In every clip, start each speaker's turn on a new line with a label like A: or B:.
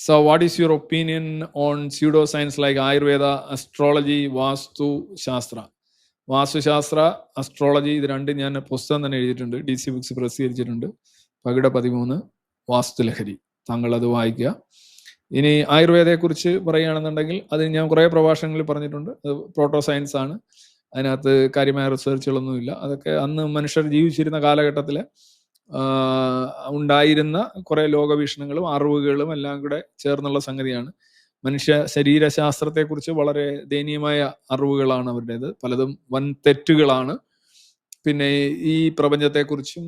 A: So, what is your opinion on pseudoscience like Ayurveda, astrology, Vastu Shastra? വാസ്തു ശാസ്ത്ര astrology ഇത് രണ്ടും ഞാൻ പുസ്തകം തന്നെ എഴുതിയിട്ടുണ്ട്. ഡി സി ബുക്സ് പ്രസിദ്ധീകരിച്ചിട്ടുണ്ട്. പകിട പതിമൂന്ന് വാസ്തുലഹരി താങ്കൾ അത് വായിക്കുക. ഇനി ആയുർവേദയെക്കുറിച്ച് പറയുകയാണെന്നുണ്ടെങ്കിൽ അത് ഞാൻ കുറേ പ്രഭാഷണങ്ങളിൽ പറഞ്ഞിട്ടുണ്ട്. അത് പ്രോട്ടോ സയൻസ് ആണ്. അതിനകത്ത് കാര്യമായ റിസർച്ചുകളൊന്നുമില്ല അതൊക്കെ അന്ന് മനുഷ്യർ ജീവിച്ചിരുന്ന കാലഘട്ടത്തിൽ ഉണ്ടായിരുന്ന കുറെ ലോകവീക്ഷണങ്ങളും അറിവുകളും എല്ലാം കൂടെ ചേർന്നുള്ള സംഗതിയാണ്. മനുഷ്യ ശരീരശാസ്ത്രത്തെക്കുറിച്ച് വളരെ ദയനീയമായ അറിവുകളാണ് അവരുടേത്. പലതും വൻ തെറ്റുകളാണ്. പിന്നെ ഈ പ്രപഞ്ചത്തെക്കുറിച്ചും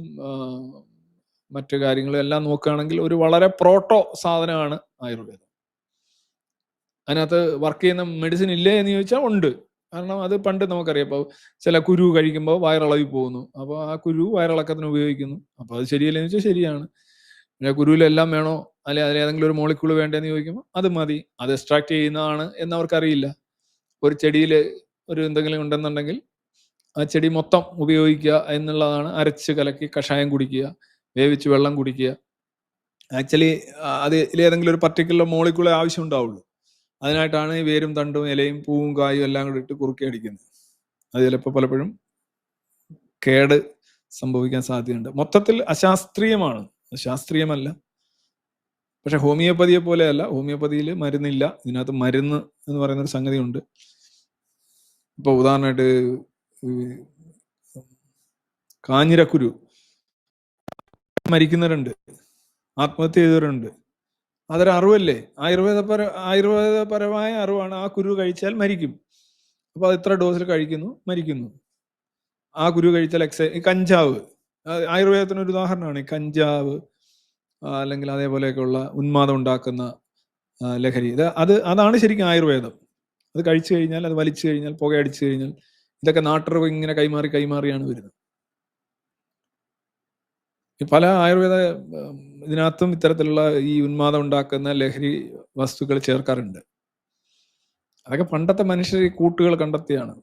A: മറ്റു കാര്യങ്ങളും എല്ലാം നോക്കുകയാണെങ്കിൽ ഒരു വളരെ പ്രോട്ടോ സാധനമാണ് ആയുർവേദം. അതിനകത്ത് വർക്ക് ചെയ്യുന്ന മെഡിസിൻ ഇല്ലേ എന്ന് ചോദിച്ചാൽ ഉണ്ട്. കാരണം അത് പണ്ട് നമുക്കറിയാം. ഇപ്പോൾ ചില കുരു കഴിക്കുമ്പോൾ വയറിളകി പോകുന്നു. അപ്പോൾ ആ കുരു വയറിളക്കത്തിന് ഉപയോഗിക്കുന്നു. അപ്പോൾ അത് ശരിയല്ലെന്ന് വെച്ചാൽ ശരിയാണ്. പിന്നെ കുരുവിലെല്ലാം വേണോ? അല്ലെ അതിൽ ഏതെങ്കിലും ഒരു മോളിക്കൂൾ വേണ്ടതെന്ന് ചോദിക്കുമ്പോൾ അത് മതി. അത് എക്സ്ട്രാക്ട് ചെയ്യുന്നതാണ് എന്ന് അവർക്കറിയില്ല. ഒരു ചെടിയിൽ ഒരു എന്തെങ്കിലും ഉണ്ടെന്നുണ്ടെങ്കിൽ ആ ചെടി മൊത്തം ഉപയോഗിക്കുക എന്നുള്ളതാണ് അരച്ച് കലക്കി കഷായം കുടിക്കുക വേവിച്ച് വെള്ളം കുടിക്കുക. ആക്ച്വലി അത് ഏതെങ്കിലും ഒരു പർട്ടിക്കുലർ മോളിക്കൂളെ ആവശ്യം ഉണ്ടാവുള്ളൂ. അതിനായിട്ടാണ് ഈ വേരും തണ്ടും ഇലയും പൂവും കായും എല്ലാം കൂടി ഇട്ട് കുറുക്കി അടിക്കുന്നത്. അത് ചിലപ്പോൾ പലപ്പോഴും കേട് സംഭവിക്കാൻ സാധ്യതയുണ്ട്. മൊത്തത്തിൽ അശാസ്ത്രീയമാണ്. ശാസ്ത്രീയമല്ല പക്ഷെ ഹോമിയോപ്പതിയെ പോലെയല്ല. ഹോമിയോപ്പതിയിൽ മരുന്നില്ല. ഇതിനകത്ത് മരുന്ന് എന്ന് പറയുന്ന ഒരു സംഗതി ഉണ്ട് ഇപ്പൊ ഉദാഹരണമായിട്ട് കാഞ്ഞിരക്കുരു മരിക്കുന്നവരുണ്ട്. ആത്മഹത്യ ചെയ്തവരുണ്ട്. അതൊരു അറിവല്ലേ ആയുർവേദപര ആയുർവേദപരമായ അറിവാണ് ആ കുരു കഴിച്ചാൽ മരിക്കും. അപ്പൊ അത് ഇത്ര ഡോസിൽ കഴിക്കുന്നു? മരിക്കുന്നു. ആ കുരു കഴിച്ചാൽ എക്സൈ ഈ കഞ്ചാവ്. ആയുർവേദത്തിനൊരു ഉദാഹരണമാണ്. കഞ്ചാവ് അല്ലെങ്കിൽ അതേപോലെയൊക്കെയുള്ള ഉന്മാദം ഉണ്ടാക്കുന്ന ലഹരി. ഇത് അത് അതാണ് ശരിക്കും ആയുർവേദം. അത് കഴിച്ചു കഴിഞ്ഞാൽ അത് വലിച്ചു കഴിഞ്ഞാൽ പുകയടിച്ചു കഴിഞ്ഞാൽ ഇതൊക്കെ നാട്ടറിവ് ഇങ്ങനെ കൈമാറി കൈമാറിയാണ് വരുന്നത്. പല ആയുർവേദ ഇതിനകത്തും ഇത്തരത്തിലുള്ള ഈ ഉന്മാദം ഉണ്ടാക്കുന്ന ലഹരി വസ്തുക്കൾ ചേർക്കാറുണ്ട്. അതൊക്കെ പണ്ടത്തെ മനുഷ്യർ ഈ കൂട്ടുകൾ കണ്ടെത്തിയാണ്.